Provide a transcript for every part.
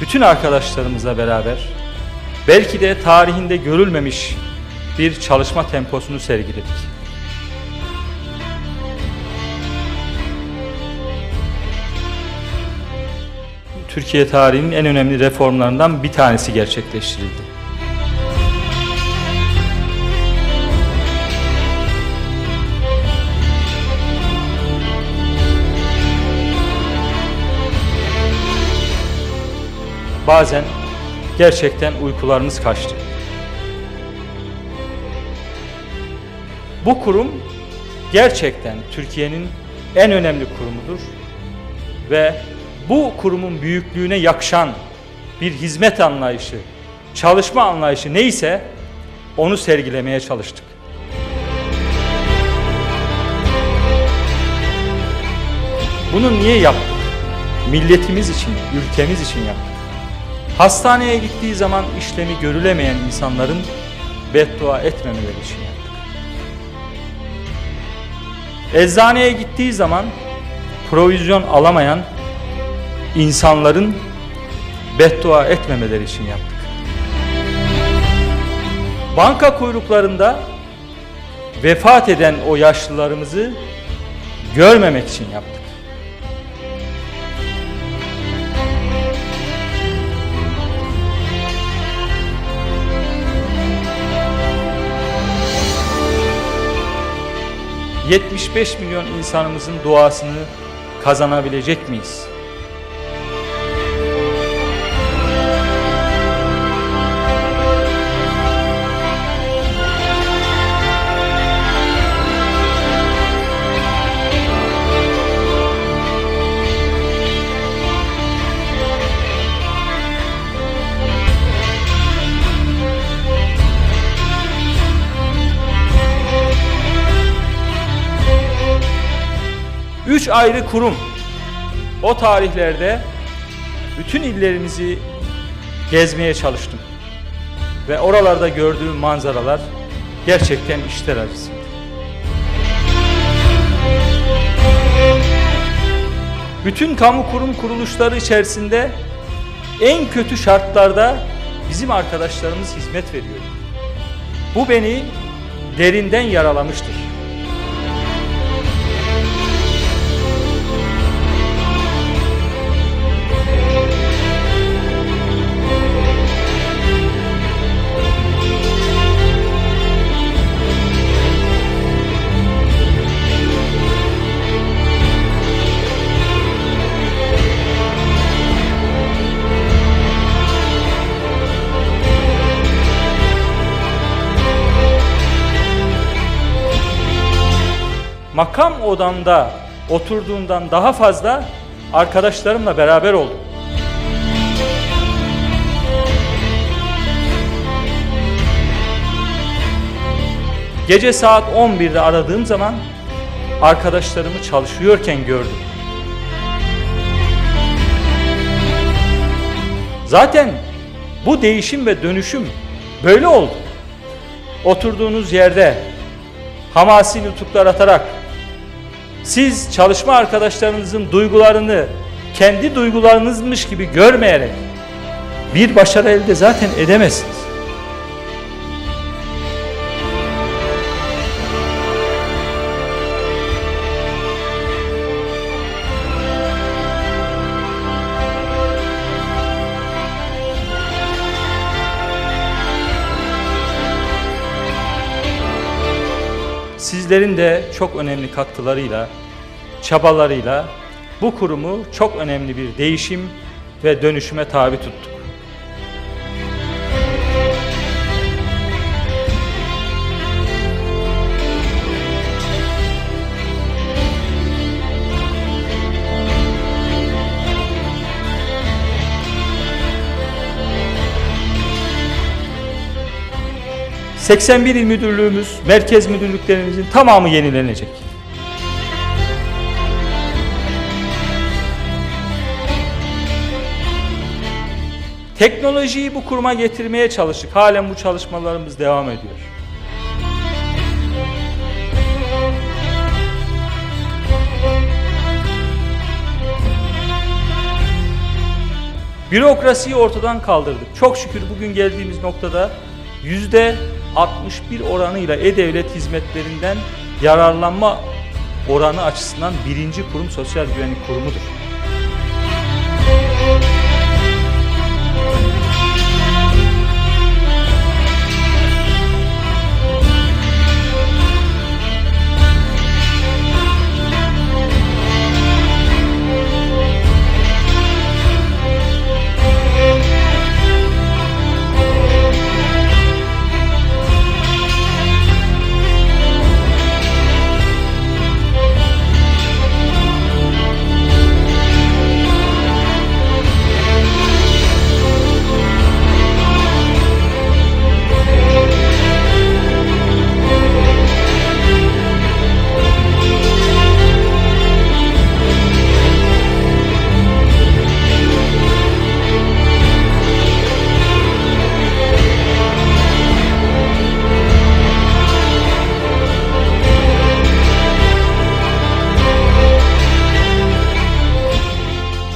bütün arkadaşlarımızla beraber belki de tarihinde görülmemiş bir çalışma temposunu sergiledik. Türkiye tarihinin en önemli reformlarından bir tanesi gerçekleştirildi. Bazen gerçekten uykularımız kaçtı. Bu kurum gerçekten Türkiye'nin en önemli kurumudur ve bu kurumun büyüklüğüne yakışan bir hizmet anlayışı, çalışma anlayışı neyse onu sergilemeye çalıştık. Bunu niye yaptık? Milletimiz için, ülkemiz için yaptık. Hastaneye gittiği zaman işlemi görülemeyen insanların beddua etmemeleri için yaptık. Eczaneye gittiği zaman provizyon alamayan insanların beddua etmemeleri için yaptık. Banka kuyruklarında vefat eden o yaşlılarımızı görmemek için yaptık. ...75 milyon insanımızın duasını kazanabilecek miyiz? Üç ayrı kurum o tarihlerde bütün illerimizi gezmeye çalıştım. Ve oralarda gördüğüm manzaralar gerçekten işler acısıydı. Bütün kamu kurum kuruluşları içerisinde en kötü şartlarda bizim arkadaşlarımız hizmet veriyor. Bu beni derinden yaralamıştır. Makam odamda oturduğundan daha fazla arkadaşlarımla beraber oldum. Gece saat 11'de aradığım zaman arkadaşlarımı çalışıyorken gördüm. Zaten bu değişim ve dönüşüm böyle oldu. Oturduğunuz yerde hamasi nutuklar atarak siz çalışma arkadaşlarınızın duygularını kendi duygularınızmış gibi görmeyerek bir başarı elde zaten edemezsiniz. Sizlerin de çok önemli katkılarıyla, çabalarıyla bu kurumu çok önemli bir değişim ve dönüşüme tabi tuttuk. ...81 il müdürlüğümüz, merkez müdürlüklerimizin tamamı yenilenecek. Teknolojiyi bu kuruma getirmeye çalıştık. Halen bu çalışmalarımız devam ediyor. Bürokrasiyi ortadan kaldırdık. Çok şükür bugün geldiğimiz noktada yüzde 61 oranıyla e-devlet hizmetlerinden yararlanma oranı açısından birinci kurum Sosyal Güvenlik Kurumu'dur.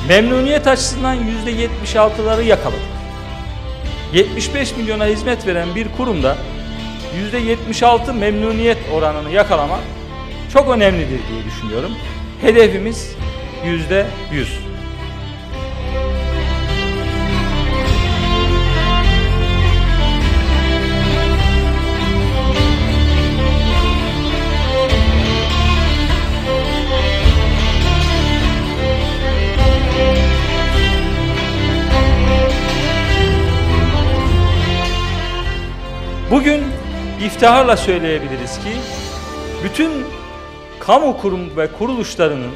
Memnuniyet açısından yüzde 76'ları yakaladık. 75 milyona hizmet veren bir kurumda yüzde 76 memnuniyet oranını yakalamak çok önemlidir diye düşünüyorum. Hedefimiz yüzde 100. iftiharla söyleyebiliriz ki bütün kamu kurum ve kuruluşlarının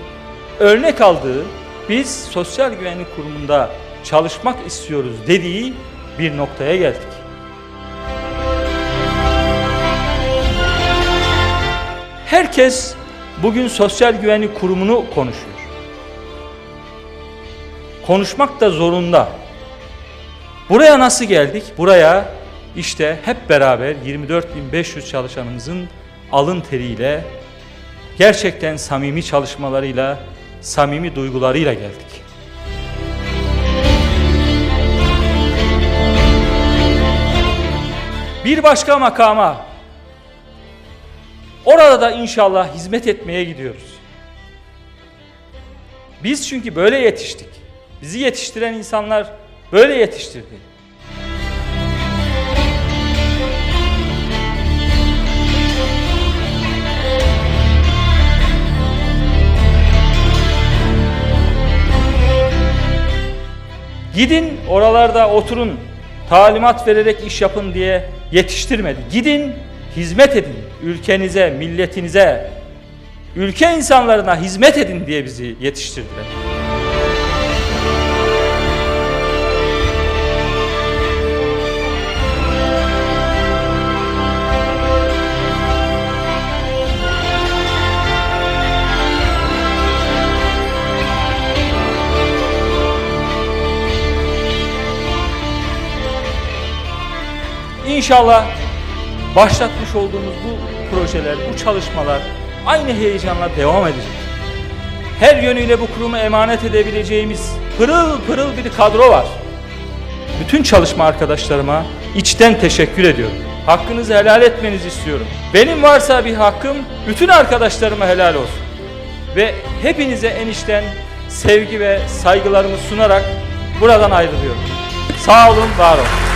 örnek aldığı biz Sosyal Güvenlik Kurumu'nda çalışmak istiyoruz dediği bir noktaya geldik. Herkes bugün Sosyal Güvenlik Kurumu'nu konuşuyor. Konuşmak da zorunda. Buraya nasıl geldik? Buraya işte hep beraber 24.500 çalışanımızın alın teriyle, gerçekten samimi çalışmalarıyla, samimi duygularıyla geldik. Bir başka makama, orada da inşallah hizmet etmeye gidiyoruz. Biz çünkü böyle yetiştik. Bizi yetiştiren insanlar böyle yetiştirdi. Gidin oralarda oturun, talimat vererek iş yapın diye yetiştirmedi. Gidin, hizmet edin ülkenize, milletinize, ülke insanlarına hizmet edin diye bizi yetiştirdiler. İnşallah başlatmış olduğumuz bu projeler, bu çalışmalar aynı heyecanla devam edecek. Her yönüyle bu kurumu emanet edebileceğimiz pırıl pırıl bir kadro var. Bütün çalışma arkadaşlarıma içten teşekkür ediyorum. Hakkınızı helal etmenizi istiyorum. Benim varsa bir hakkım bütün arkadaşlarıma helal olsun. Ve hepinize en içten sevgi ve saygılarımı sunarak buradan ayrılıyorum. Sağ olun, var olun.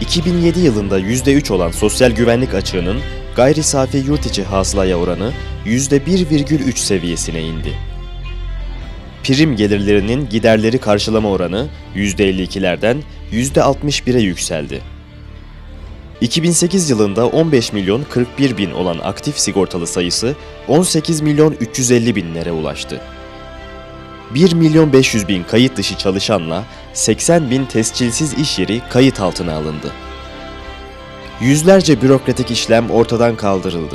...2007 yılında %3 olan sosyal güvenlik açığının gayri safi yurt içi hasılaya oranı %1,3 seviyesine indi. Prim gelirlerinin giderleri karşılama oranı %52'lerden %61'e yükseldi. 2008 yılında 15 milyon 41 bin olan aktif sigortalı sayısı 18 milyon 350 binlere ulaştı. 1 milyon 500 bin kayıt dışı çalışanla 80 bin tescilsiz iş yeri kayıt altına alındı. Yüzlerce bürokratik işlem ortadan kaldırıldı.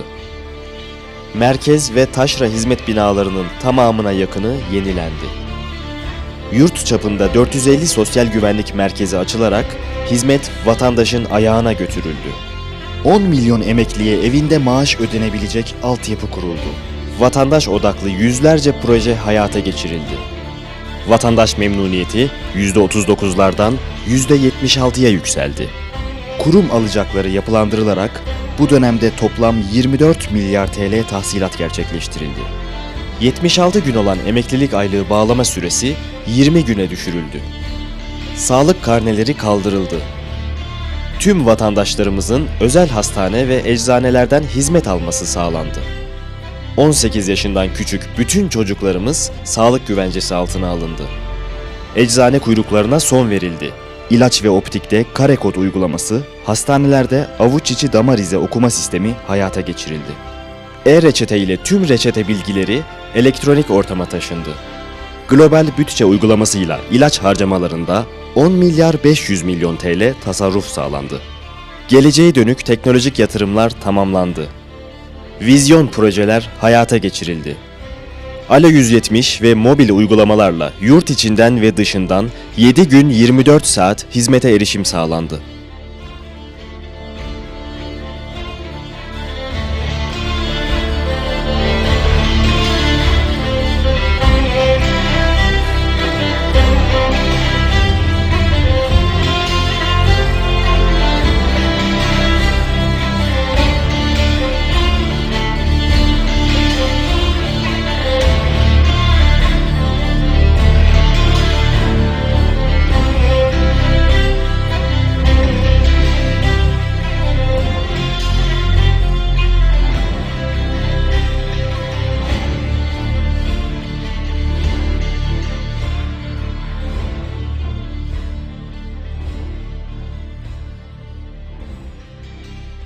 Merkez ve taşra hizmet binalarının tamamına yakını yenilendi. Yurt çapında 450 sosyal güvenlik merkezi açılarak hizmet vatandaşın ayağına götürüldü. 10 milyon emekliye evinde maaş ödenebilecek altyapı kuruldu. Vatandaş odaklı yüzlerce proje hayata geçirildi. Vatandaş memnuniyeti %39'lardan %76'ya yükseldi. Kurum alacakları yapılandırılarak bu dönemde toplam 24 milyar TL tahsilat gerçekleştirildi. 76 gün olan emeklilik aylığı bağlama süresi 20 güne düşürüldü. Sağlık karneleri kaldırıldı. Tüm vatandaşlarımızın özel hastane ve eczanelerden hizmet alması sağlandı. 18 yaşından küçük bütün çocuklarımız sağlık güvencesi altına alındı. Eczane kuyruklarına son verildi. İlaç ve optikte kare kod uygulaması, hastanelerde avuç içi damar izi okuma sistemi hayata geçirildi. E-reçete ile tüm reçete bilgileri elektronik ortama taşındı. Global bütçe uygulamasıyla ilaç harcamalarında 10 milyar 500 milyon TL tasarruf sağlandı. Geleceğe dönük teknolojik yatırımlar tamamlandı. Vizyon projeler hayata geçirildi. Alo 170 ve mobil uygulamalarla yurt içinden ve dışından 7 gün 24 saat hizmete erişim sağlandı.